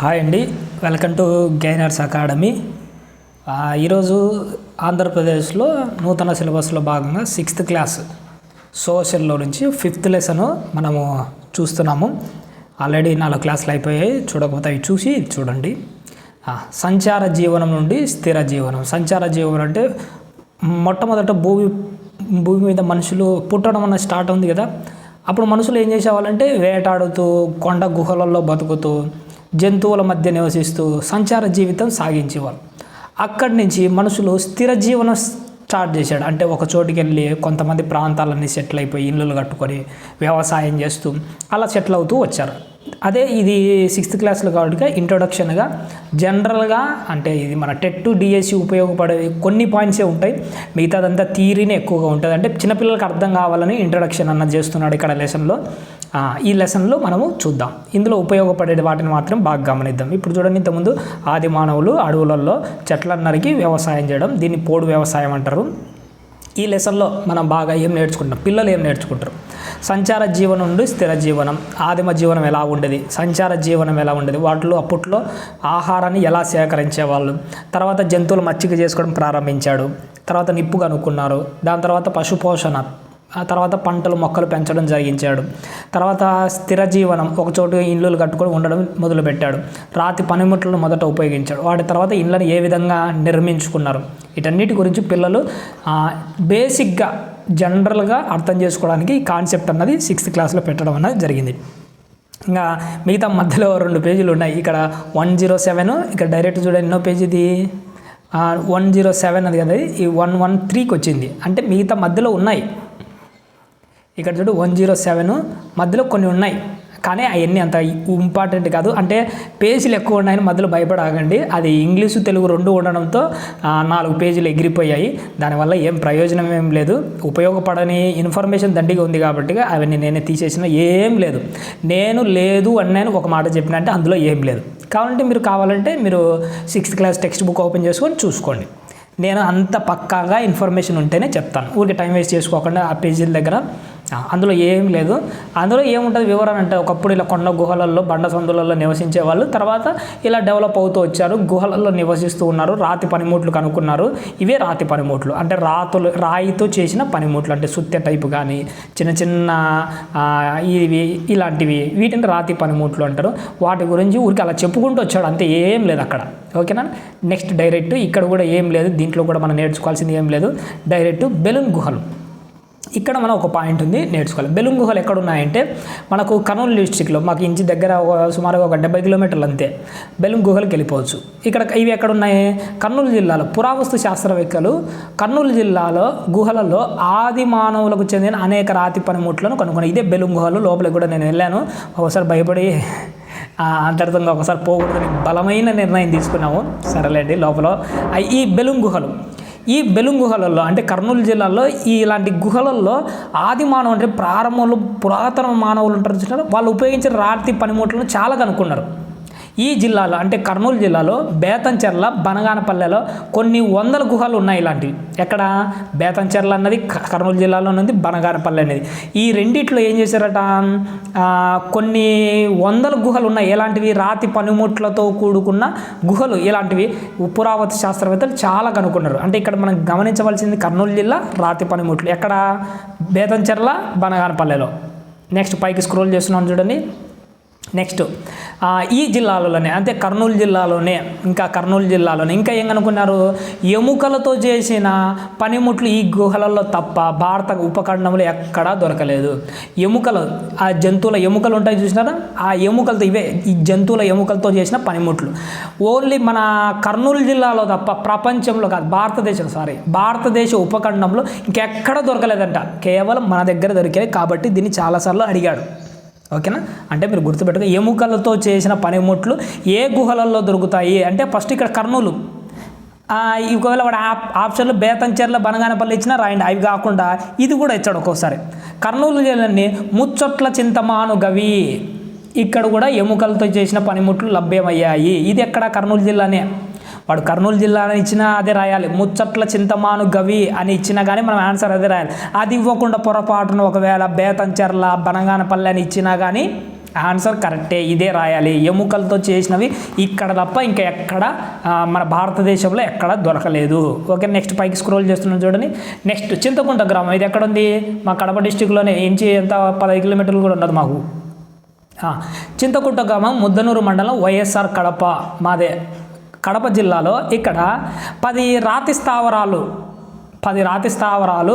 Hi అండి. Welcome to Gainers Academy. ఈరోజు ఆంధ్రప్రదేశ్లో నూతన సిలబస్లో భాగంగా సిక్స్త్ క్లాస్ సోషల్లో నుంచి ఫిఫ్త్ లెసన్ మనము చూస్తున్నాము. ఆల్రెడీ నాలుగు క్లాసులు అయిపోయాయి. చూడకపోతే అవి చూసి చూడండి. సంచార జీవనం నుండి స్థిర జీవనం. సంచార జీవనం అంటే మొట్టమొదట భూమి భూమి మీద మనుషులు పుట్టడం అన్న స్టార్ట్ ఉంది కదా. అప్పుడు మనుషులు ఏం చేసేవాళ్ళంటే వేటాడుతూ కొండ గుహలలో బతుకుతూ జంతువుల మధ్య నివసిస్తూ సంచార జీవితం సాగించేవారు. అక్కడి నుంచి మనుషులు స్థిర జీవనం స్టార్ట్ చేశాడు అంటే ఒక చోటుకి వెళ్ళి కొంతమంది ప్రాంతాలన్నీ సెటిల్ అయిపోయి ఇళ్ళు కట్టుకొని వ్యవసాయం చేస్తూ అలా సెటిల్ అవుతూ వచ్చారు. అదే ఇది సిక్స్త్ క్లాస్లో కాబట్టి ఇంట్రొడక్షన్గా జనరల్గా అంటే ఇది మన టెట్ టు డిఎస్సి ఉపయోగపడే కొన్ని పాయింట్సే ఉంటాయి. మిగతాదంతా థీరీనే ఎక్కువగా ఉంటుంది. అంటే చిన్నపిల్లలకు అర్థం కావాలని ఇంట్రొడక్షన్ అన్నది చేస్తున్నాడు ఇక్కడ లెసన్లో ఈ లెసన్లో మనము చూద్దాం. ఇందులో ఉపయోగపడే వాటిని మాత్రం బాగా గమనిద్దాం. ఇప్పుడు చూడండి ఇంతకుముందు ఆది మానవులు అడవులలో చెట్లన్నరికి వ్యవసాయం చేయడం దీన్ని పోడు వ్యవసాయం అంటారు. ఈ లెసన్లో మనం బాగా ఏం నేర్చుకుంటాం పిల్లలు ఏం నేర్చుకుంటారు? సంచార జీవనం నుండి స్థిర జీవనం ఆదిమ జీవనం ఎలా ఉండేది? సంచార జీవనం ఎలా ఉండేది? వాటిలో అప్పట్లో ఆహారాన్ని ఎలా సేకరించేవాళ్ళు? తర్వాత జంతువులు మచ్చిక చేసుకోవడం ప్రారంభించాడు. తర్వాత నిప్పు కనుక్కున్నారు. దాని తర్వాత పశుపోషణ ఆ తర్వాత పంటలు మొక్కలు పెంచడం జరిగించాడు. తర్వాత స్థిర జీవనం ఒక చోటు కట్టుకొని ఉండడం మొదలుపెట్టాడు. రాతి పనిముట్లను మొదట ఉపయోగించాడు. వాటి తర్వాత ఇళ్ళని ఏ విధంగా నిర్మించుకున్నారు? వీటన్నిటి గురించి పిల్లలు బేసిక్గా జనరల్గా అర్థం చేసుకోవడానికి ఈ కాన్సెప్ట్ అన్నది సిక్స్త్ క్లాస్లో పెట్టడం అన్నది జరిగింది. ఇంకా మిగతా మధ్యలో రెండు పేజీలు ఉన్నాయి. ఇక్కడ వన్ జీరో సెవెన్ ఇక్కడ డైరెక్ట్ చూడండి ఎన్నో పేజీ ఇది వన్ జీరో సెవెన్ అది కదా ఈ వన్ వన్ త్రీకి వచ్చింది. అంటే మిగతా మధ్యలో ఉన్నాయి. ఇక్కడ చూడు వన్ జీరో సెవెన్ మధ్యలో కొన్ని ఉన్నాయి. కానీ అవన్నీ అంత ఇంపార్టెంట్ కాదు. అంటే పేజీలు ఎక్కువ ఉన్నాయని మధ్యలో భయపడకండి. అది ఇంగ్లీషు తెలుగు రెండు ఉండడంతో నాలుగు పేజీలు ఎగిరిపోయాయి. దానివల్ల ఏం ప్రయోజనం ఏం లేదు. ఉపయోగపడని ఇన్ఫర్మేషన్ దండిగా ఉంది కాబట్టి అవన్నీ నేనే తీసేసిన ఏం లేదు. నేను లేదు అన్నాను ఒక మాట చెప్పిన అంటే అందులో ఏం లేదు. కావాలంటే మీరు కావాలంటే మీరు sixth class text book open చేసుకొని చూసుకోండి. నేను అంత పక్కాగా ఇన్ఫర్మేషన్ ఉంటేనే చెప్తాను. ఊరికి టైం వేస్ట్ చేసుకోకుండా ఆ పేజీల దగ్గర అందులో ఏం లేదు. అందులో ఏముంటుంది వివరణ అంటే ఒకప్పుడు ఇలా కొండ గుహలలో బండ సందులలో నివసించే వాళ్ళు తర్వాత ఇలా డెవలప్ అవుతూ వచ్చారు. గుహలలో నివసిస్తూ ఉన్నారు. రాతి పనిముట్లు కనుక్కున్నారు. ఇవే రాతి పనిముట్లు. అంటే రాతులు రాయితో చేసిన పనిముట్లు. అంటే సుత్తె టైపు కానీ చిన్న చిన్న ఇవి ఇలాంటివి. వీటిని రాతి పనిముట్లు అంటారు. వాటి గురించి ఊరికి అలా చెప్పుకుంటూ వచ్చాడు. అంతే ఏం లేదు అక్కడ. ఓకేనా? నెక్స్ట్ డైరెక్ట్ ఇక్కడ కూడా ఏం లేదు. దీంట్లో కూడా మనం నేర్చుకోవాల్సింది ఏం లేదు. డైరెక్ట్ బెలూన్ గుహలు. ఇక్కడ మనం ఒక పాయింట్ ఉంది నేర్చుకోవాలి. బెలూన్ గుహలు ఎక్కడ ఉన్నాయంటే మనకు కర్నూలు డిస్టిక్లో మాకు ఇంటి దగ్గర ఒక- సుమారుగా ఒక డెబ్బై కిలోమీటర్లు అంతే. బెలూన్ గుహలకు వెళ్ళిపోవచ్చు. ఇక్కడ ఇవి ఎక్కడ ఉన్నాయి కర్నూలు జిల్లాలో పురావస్తు శాస్త్రవేత్తలు కర్నూలు జిల్లాలో గుహలలో ఆది మానవులకు చెందిన అనేక రాతి పనిముట్లను కనుగొన్నాయి. ఇదే బెలూన్ గుహలు లోపలికి కూడా నేను వెళ్ళాను. ఒకసారి భయపడి అంతర్థంగా ఒకసారి పోకూడదని బలమైన నిర్ణయం తీసుకున్నాము. సరేలేండి లోపల. ఈ బెలూన్ గుహలు ఈ బెలూన్ గుహలలో అంటే కర్నూలు జిల్లాలో ఈ ఇలాంటి గుహలలో ఆది మానవులు అంటే ప్రారంభంలో పురాతన మానవులు ఉంటారు వాళ్ళు ఉపయోగించిన రాతి పనిముట్లను చాలా కనుక్కున్నారు. ఈ జిల్లాలో అంటే కర్నూలు జిల్లాలో బేతంచెర్ల బనగానపల్లెలో కొన్ని వందల గుహలు ఉన్నాయి ఇలాంటివి. ఎక్కడ? బేతంచెర్ల అన్నది కర్నూలు జిల్లాలో ఉన్నది బనగానపల్లె అనేది ఈ రెండిట్లో ఏం చేశారట? కొన్ని వందల గుహలు ఉన్నాయి. ఎలాంటివి? రాతి పనిముట్లతో కూడుకున్న గుహలు ఇలాంటివి పురావస్తు శాస్త్రవేత్తలు చాలా కనుక్కున్నారు. అంటే ఇక్కడ మనం గమనించవలసింది కర్నూలు జిల్లా రాతి పనిముట్లు. ఎక్కడ? బేతంచెర్ల బనగానపల్లెలో. నెక్స్ట్ పైకి స్క్రోల్ చేస్తున్నాం చూడండి. నెక్స్ట్ ఈ జిల్లాలోనే అంటే కర్నూలు జిల్లాలోనే ఇంకా కర్నూలు జిల్లాలోనే ఇంకా ఏం ఎముకలతో చేసిన పనిముట్లు ఈ గుహలలో తప్ప భారత ఉపఖండంలో ఎక్కడా దొరకలేదు. ఎముకలు ఆ జంతువుల ఎముకలు ఉంటాయి చూసినారా? ఆ ఎముకలతో ఇవే ఈ జంతువుల ఎముకలతో చేసిన పనిముట్లు. ఓన్లీ మన కర్నూలు జిల్లాలో తప్ప ప్రపంచంలో కాదు భారతదేశం సారీ భారతదేశ ఉపఖండంలో ఇంకెక్కడ దొరకలేదంట. కేవలం మన దగ్గర దొరికాయి కాబట్టి దీన్ని చాలాసార్లు అడిగాడు. ఓకేనా? అంటే మీరు గుర్తుపెట్టుకో ఎముకలతో చేసిన పనిముట్లు ఏ గుహలలో దొరుకుతాయి? అంటే ఫస్ట్ ఇక్కడ కర్నూలు. ఈ ఒకవేళ వాడు ఆప్ ఆప్షన్లు బేతంచెర్ల బనగానపల్లి ఇచ్చినా రాయండి అవి కాకుండా ఇది కూడా ఇచ్చాడు ఒక్కోసారి. కర్నూలు జిల్లాని ముచ్చట్ల చింతమాను గవి ఇక్కడ కూడా ఎముకలతో చేసిన పనిముట్లు లభ్యమయ్యాయి. ఇది ఎక్కడ? కర్నూలు జిల్లానే. వాడు కర్నూలు జిల్లా అని ఇచ్చినా అదే రాయాలి. ముచ్చట్ల చింతమాను గవి అని ఇచ్చినా కానీ మనం ఆన్సర్ అదే రాయాలి. అది ఇవ్వకుండా పొరపాటున ఒకవేళ బేతంచెర్ల బనగానపల్లి అని ఇచ్చినా కానీ ఆన్సర్ కరెక్టే. ఇదే రాయాలి. ఎముకలతో చేసినవి ఇక్కడ తప్ప ఇంకా ఎక్కడ మన భారతదేశంలో ఎక్కడ దొరకలేదు. ఓకే నెక్స్ట్ పైకి స్క్రోల్ చేస్తున్నాం చూడండి. నెక్స్ట్ చింతకుంట గ్రామం. ఇది ఎక్కడ ఉంది మా కడప డిస్టిక్లోనే. ఇంచి ఎంత పదహైదు కిలోమీటర్లు కూడా ఉండదు మాకు. చింతకుంట గ్రామం ముద్దనూరు మండలం వైఎస్ఆర్ కడప. మాదే. కడప జిల్లాలో ఇక్కడ పది రాతి స్థావరాలు పది రాతి స్థావరాలు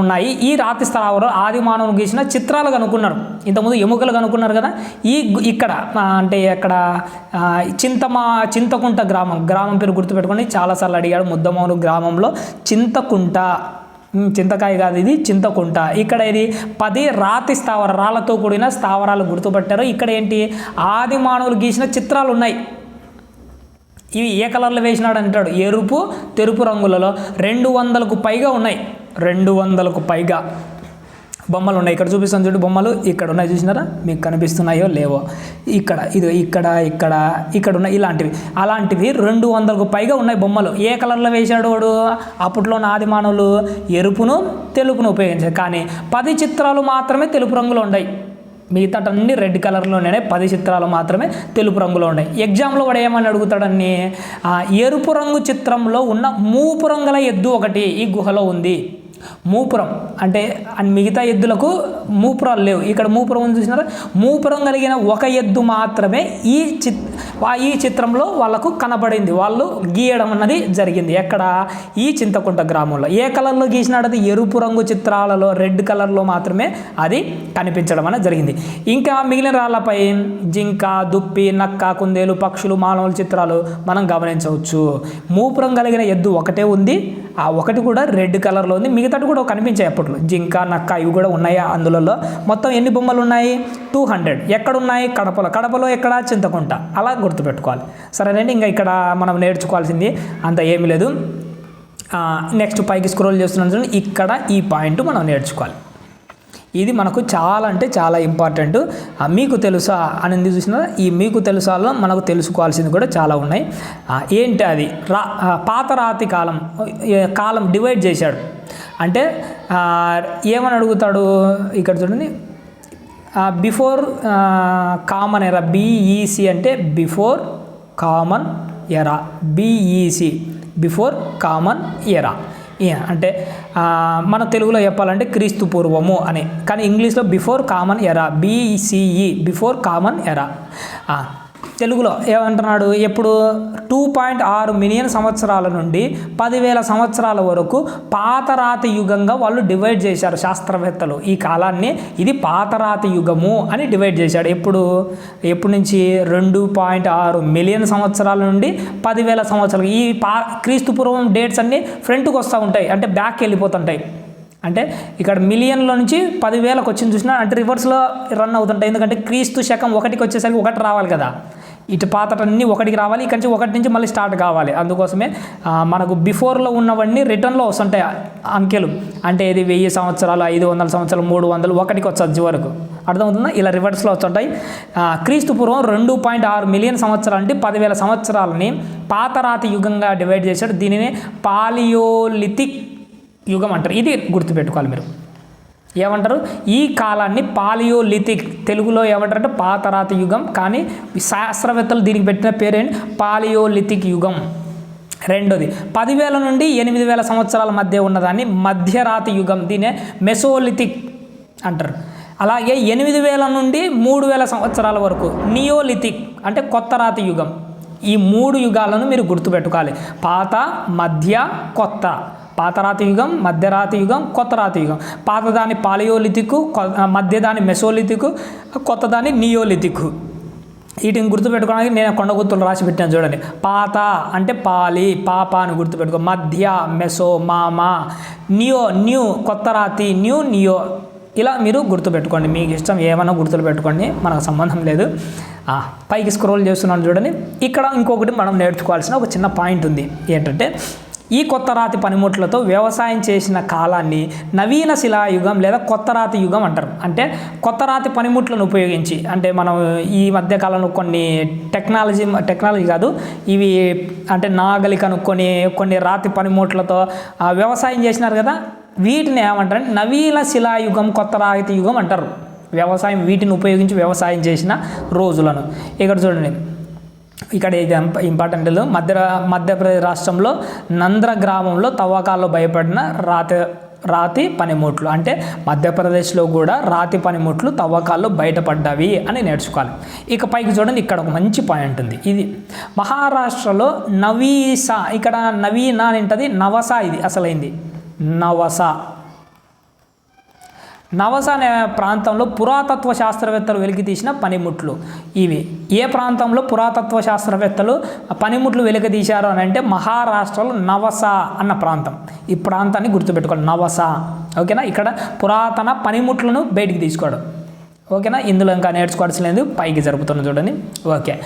ఉన్నాయి. ఈ రాతి స్థావరాలు ఆదిమానవును గీసిన చిత్రాలు కనుక్కున్నారు ఇంతకుముందు ఎముకలు కనుక్కున్నారు కదా? ఈ ఇక్కడ అంటే ఇక్కడ చింతమా చింతకుంట గ్రామం గ్రామం పేరు గుర్తుపెట్టుకొని చాలాసార్లు అడిగాడు ముద్దమౌను గ్రామంలో చింతకుంట. చింతకాయ కాదు ఇది చింతకుంట. ఇక్కడ ఇది పది రాతి స్థావరాలతో కూడిన స్థావరాలు గుర్తుపట్టారు. ఇక్కడ ఏంటి? ఆది మానవులు గీసిన చిత్రాలు ఉన్నాయి. ఇవి ఏ కలర్లో వేసినాడు అంటాడు? ఎరుపు తెలుపు రంగులలో. రెండు వందలకు పైగా ఉన్నాయి. రెండు వందలకు పైగా బొమ్మలు ఉన్నాయి. ఇక్కడ చూపిస్తాను చూడు బొమ్మలు. ఇక్కడ ఉన్నాయి చూసినారా? మీకు కనిపిస్తున్నాయో లేవో? ఇక్కడ ఇది ఇక్కడ ఇక్కడ ఇక్కడ ఉన్నాయి ఇలాంటివి. అలాంటివి రెండు వందలకు పైగా ఉన్నాయి బొమ్మలు. ఏ కలర్లో వేశాడు వాడు? అప్పట్లో నాది మానవులు ఎరుపును తెలుపును ఉపయోగించారు. కానీ పది చిత్రాలు మాత్రమే తెలుపు రంగులో ఉన్నాయి. మిగతాటన్నీ రెడ్ కలర్లోనే పది చిత్రాలు మాత్రమే తెలుపు రంగులో ఉన్నాయి. ఎగ్జామ్లో వాడు ఏమని అడుగుతాడని ఆ, ఎరుపు రంగు చిత్రంలో ఉన్న మూపు రంగుల ఎద్దు ఒకటి ఈ గుహలో ఉంది. మూపురం. అంటే మిగతా ఎద్దులకు మూపురాలు లేవు. ఇక్కడ మూపురం ఉంది చూసినారా? మూపురం కలిగిన ఒక ఎద్దు మాత్రమే ఈ చిత్ ఈ చిత్రంలో వాళ్ళకు కనబడింది. వాళ్ళు గీయడం అన్నది జరిగింది. ఎక్కడ? ఈ చింతకుంట గ్రామంలో. ఏ కలర్లో గీసినాడు అది? ఎరుపు రంగు చిత్రాలలో రెడ్ కలర్లో మాత్రమే అది కనిపించడం అనేది జరిగింది. ఇంకా మిగిలిన రాళ్ళపై జింక దుప్పి నక్క కుందేలు పక్షులు మానవుల చిత్రాలు మనం గమనించవచ్చు. మూపురం కలిగిన ఎద్దు ఒకటే ఉంది. ఆ ఒకటి కూడా రెడ్ కలర్లో ఉంది. మిగతా మిగతాటి కూడా కనిపించాయి అప్పట్లో. జింక నక్క ఇవి కూడా ఉన్నాయి అందులో మొత్తం ఎన్ని బొమ్మలు ఉన్నాయి? Two hundred. ఎక్కడ ఉన్నాయి కడపలో. కడపలో ఎక్కడ? చింతకుంట. అలా గుర్తుపెట్టుకోవాలి. సరేనండి ఇంకా ఇక్కడ మనం నేర్చుకోవాల్సింది అంత ఏమీ లేదు. నెక్స్ట్ పైకి స్క్రోల్ చేస్తున్నాను ఇక్కడ ఈ పాయింట్ మనం నేర్చుకోవాలి. ఇది మనకు చాలా అంటే చాలా ఇంపార్టెంట్. మీకు తెలుసా అని చూసిన? ఈ మీకు తెలుసాలో మనకు తెలుసుకోవాల్సింది కూడా చాలా ఉన్నాయి. ఏంటి అది? రా పాతరాతి పాత రాతి కాలం కాలం డివైడ్ చేశాడు. అంటే ఏమని అడుగుతాడు ఇక్కడ చూడండి. బిఫోర్ కామన్ ఎరా బీఈసి అంటే before common era BEC before common era అంటే మన తెలుగులో చెప్పాలంటే క్రీస్తు పూర్వము అని. కానీ ఇంగ్లీష్లో before common era BCE before common era తెలుగులో ఏమంటున్నాడు? ఎప్పుడు? టూ పాయింట్ ఆరు మిలియన్ సంవత్సరాల నుండి పదివేల సంవత్సరాల వరకు పాతరాతి యుగంగా వాళ్ళు డివైడ్ చేశారు శాస్త్రవేత్తలు. ఈ కాలాన్ని ఇది పాతరాతి యుగము అని డివైడ్ చేశాడు. ఎప్పుడు? ఎప్పటి నుంచి? రెండు పాయింట్ ఆరు మిలియన్ సంవత్సరాల నుండి పదివేల సంవత్సరాలు ఈ పా క్రీస్తుపూర్వం డేట్స్ అన్నీ ఫ్రంట్కి వస్తూ ఉంటాయి. అంటే బ్యాక్ వెళ్ళిపోతుంటాయి. అంటే ఇక్కడ మిలియన్లో నుంచి పదివేలకు వచ్చింది చూసినా అంటే రివర్స్లో రన్ అవుతుంటాయి. ఎందుకంటే క్రీస్తు శకం ఒకటికి వచ్చేసరికి ఒకటి రావాలి కదా. ఇటు పాతటన్నీ ఒకటికి రావాలి ఇక్కడి నుంచి ఒకటి నుంచి మళ్ళీ స్టార్ట్ కావాలి. అందుకోసమే మనకు బిఫోర్లో ఉన్నవన్నీ రిటర్న్లో వస్తుంటాయి అంకెలు. అంటే ఇది వెయ్యి సంవత్సరాలు ఐదు వందల సంవత్సరాలు మూడు వందలు ఒకటికి వచ్చి వరకు అర్థమవుతుందా? ఇలా రివర్స్లో వస్తుంటాయి. క్రీస్తు పూర్వం రెండు పాయింట్ ఆరు మిలియన్ సంవత్సరాలు అంటే పదివేల సంవత్సరాలని పాతరాతి యుగంగా డివైడ్ చేశాడు. దీనిని పాలియోలిథిక్ యుగం అంటారు. ఇది గుర్తుపెట్టుకోవాలి మీరు. ఏమంటారు? ఈ కాలాన్ని పాలియోలిథిక్ తెలుగులో ఏమంటారు అంటే పాతరాత యుగం కానీ శాస్త్రవేత్తలు దీనికి పెట్టిన పేరేంటి? పాలియోలిథిక్ యుగం. రెండోది పదివేల నుండి ఎనిమిది వేల సంవత్సరాల మధ్య ఉన్నదాన్ని మధ్యరాతి యుగం. దీనే మెసోలిథిక్ అంటారు. అలాగే ఎనిమిది వేల నుండి మూడు వేల సంవత్సరాల వరకు నియోలిథిక్ అంటే కొత్త రాతి యుగం. ఈ మూడు యుగాలను మీరు గుర్తుపెట్టుకోవాలి. పాత మధ్య కొత్త. పాతరాతి యుగం మధ్యరాతి యుగం కొత్త రాతి యుగం. పాతదాని పాలియోలిథిక్ మధ్యదాని మెసోలిథిక్ కొత్తదాని నియోలిథిక్. వీటిని గుర్తుపెట్టుకోవడానికి నేను కొండ గుర్తులు రాసి పెట్టాను చూడండి. పాత అంటే పాలి పాప అని గుర్తుపెట్టుకో. మధ్య మెసో మామ. నియో న్యూ కొత్త రాతి న్యూ నియో. ఇలా మీరు గుర్తుపెట్టుకోండి. మీకు ఇష్టం ఏమైనా గుర్తులు పెట్టుకోండి. మనకు సంబంధం లేదు. పైకి స్క్రోల్ చేస్తున్నాను చూడండి. ఇక్కడ ఇంకొకటి మనం నేర్చుకోవాల్సిన ఒక చిన్న పాయింట్ ఉంది. ఏంటంటే ఈ కొత్త రాతి పనిముట్లతో వ్యవసాయం చేసిన కాలాన్ని నవీన శిలాయుగం లేదా కొత్త రాతి యుగం అంటారు. అంటే కొత్త రాతి పనిముట్లను ఉపయోగించి అంటే మనం ఈ మధ్య కాలంలో కొన్ని టెక్నాలజీ టెక్నాలజీ కాదు ఇవి అంటే నాగలి కనుక్కొని కొన్ని రాతి పనిముట్లతో వ్యవసాయం చేసినారు కదా. వీటిని ఏమంటారంటే నవీన శిలాయుగం కొత్త రాయితీ యుగం అంటారు. వ్యవసాయం వీటిని ఉపయోగించి వ్యవసాయం చేసిన రోజులను. ఇక్కడ చూడండి. ఇక్కడ ఇది ఇంపార్టెంట్ లేదు. మధ్య మధ్యప్రదేశ్ రాష్ట్రంలో నంద్ర గ్రామంలో తవ్వకాల్లో భయపడిన రాతి రాతి పనిముట్లు. అంటే మధ్యప్రదేశ్లో కూడా రాతి పనిముట్లు తవ్వకాల్లో బయటపడ్డవి అని నేర్చుకోవాలి. ఇక పైకి చూడండి. ఇక్కడ ఒక మంచి పాయింట్ ఉంది. ఇది మహారాష్ట్రలో నవీస ఇక్కడ నవీన అని ఉంటుంది. నవసా ఇది అసలైంది. నవసా. నవస అనే ప్రాంతంలో పురాతత్వ శాస్త్రవేత్తలు వెలికి తీసిన పనిముట్లు. ఇవి ఏ ప్రాంతంలో పురాతత్వ శాస్త్రవేత్తలు పనిముట్లు వెలికి తీశారు అని అంటే మహారాష్ట్రలో నవస అన్న ప్రాంతం. ఈ ప్రాంతాన్ని గుర్తుపెట్టుకోవాలి. నవస. ఓకేనా? ఇక్కడ పురాతన పనిముట్లను బయటికి తీసుకోవడం. ఓకేనా? ఇందులో ఇంకా నేర్చుకోవాల్సింది పైకి జరుపుతున్న చూడండి. ఓకే.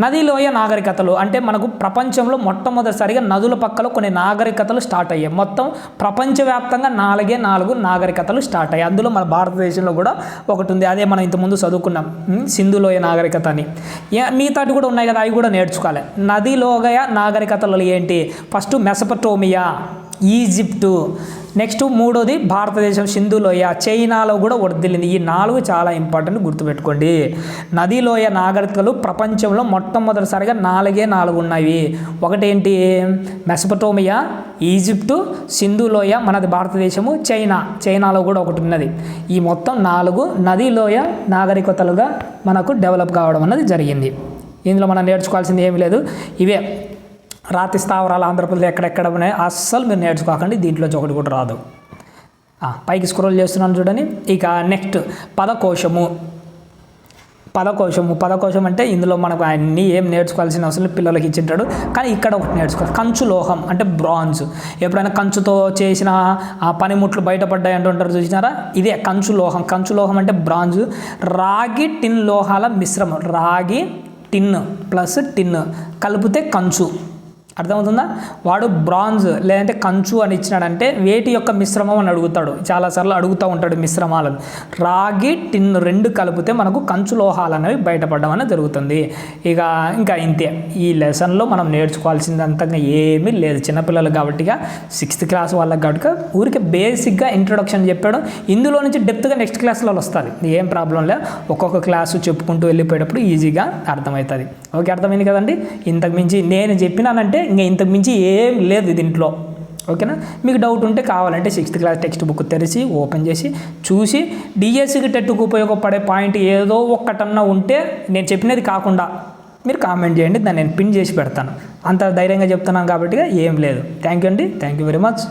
నది లోయ నాగరికతలు అంటే మనకు ప్రపంచంలో మొట్టమొదటిసారిగా నదుల పక్కలో కొన్ని నాగరికతలు స్టార్ట్ అయ్యాయి. మొత్తం ప్రపంచవ్యాప్తంగా నాలుగే నాలుగు నాగరికతలు స్టార్ట్ అయ్యాయి. అందులో మన భారతదేశంలో కూడా ఒకటి ఉంది. అదే మనం ఇంతకుముందు చదువుకున్నాం. సింధు లోయ నాగరికత అని. ఏ- మిగతాటి కూడా ఉన్నాయి కదా అవి కూడా నేర్చుకోవాలి. నది లోయ నాగరికతలు ఏంటి? ఫస్ట్ మెసపటోమియా ఈజిప్టు నెక్స్ట్ మూడోది భారతదేశం సింధు లోయ. చైనాలో కూడా వర్దిల్లింది ఈ నాలుగు చాలా ఇంపార్టెంట్ గుర్తుపెట్టుకోండి. నదిలోయ నాగరికలు ప్రపంచంలో మొట్టమొదటిసారిగా నాలుగే నాలుగు ఉన్నాయి. ఒకటేంటి? మెసపటోమియా ఈజిప్టు సింధు లోయ మనది భారతదేశము చైనా. చైనాలో కూడా ఒకటి ఉన్నది. ఈ మొత్తం నాలుగు నదిలోయ నాగరికతలుగా మనకు డెవలప్ కావడం అన్నది జరిగింది. ఇందులో మనం నేర్చుకోవాల్సింది ఏమీ లేదు. ఇవే. రాతి స్థావరాలు ఆంధ్రప్రదేశ్ ఎక్కడెక్కడ ఉన్నాయి? అస్సలు మీరు నేర్చుకోకండి దీంట్లో ఒకటి కూడా రాదు. పైకి స్క్రోల్ చేస్తున్నాను చూడండి. ఇక నెక్స్ట్ పదకోశము. పదకోశము. పదకోశం అంటే ఇందులో మనకు అన్నీ ఏం నేర్చుకోవాల్సిన అవసరం పిల్లలకి ఇచ్చింటాడు. కానీ ఇక్కడ ఒకటి నేర్చుకోవాలి. కంచు లోహం అంటే బ్రాంజ్. ఎప్పుడైనా కంచుతో చేసిన ఆ పనిముట్లు బయటపడ్డాయి అంటుంటారు చూసినారా? ఇదే కంచు లోహం. కంచు లోహం అంటే బ్రాంజ్. రాగి టిన్ లోహాల మిశ్రమం. రాగి టిన్ ప్లస్ టిన్. కలిపితే కంచు. అర్థమవుతుందా? వాడు బ్రాంజ్ లేదంటే కంచు అని ఇచ్చినాడంటే వేటి యొక్క మిశ్రమం అని అడుగుతాడు. చాలాసార్లు అడుగుతూ ఉంటాడు మిశ్రమాలను. రాగి టిన్ రెండు కలిపితే మనకు కంచు లోహాలు అనేవి బయటపడడం అనేది జరుగుతుంది. ఇక ఇంకా ఇంతే. ఈ లెసన్లో మనం నేర్చుకోవాల్సింది అంతగా ఏమీ లేదు. చిన్నపిల్లలు కాబట్టి సిక్స్త్ క్లాస్ వాళ్ళకి కాబట్టి ఊరికే బేసిక్గా ఇంట్రొడక్షన్ చెప్పాడు. ఇందులో నుంచి డెప్త్గా నెక్స్ట్ క్లాస్లో వస్తుంది. ఏం ప్రాబ్లం లేదు. ఒక్కొక్క క్లాసు చెప్పుకుంటూ వెళ్ళిపోయేటప్పుడు ఈజీగా అర్థమవుతుంది. ఓకే అర్థమైంది కదండి? ఇంతకు మించి నేను చెప్పినానంటే ఇంకా ఇంతకు మించి ఏం లేదు దీంట్లో. ఓకేనా? మీకు డౌట్ ఉంటే కావాలంటే సిక్స్త్ క్లాస్ టెక్స్ట్ బుక్ తెరిచి ఓపెన్ చేసి చూసి డిఎస్సికి టెట్టుకు ఉపయోగపడే పాయింట్ ఏదో ఒక్కటన్నా ఉంటే నేను చెప్పినది కాకుండా మీరు కామెంట్ చేయండి దాన్ని నేను పిన్ చేసి పెడతాను. అంత ధైర్యంగా చెప్తున్నాను కాబట్టి ఏం లేదు. థ్యాంక్ యూ అండి. Thank you very much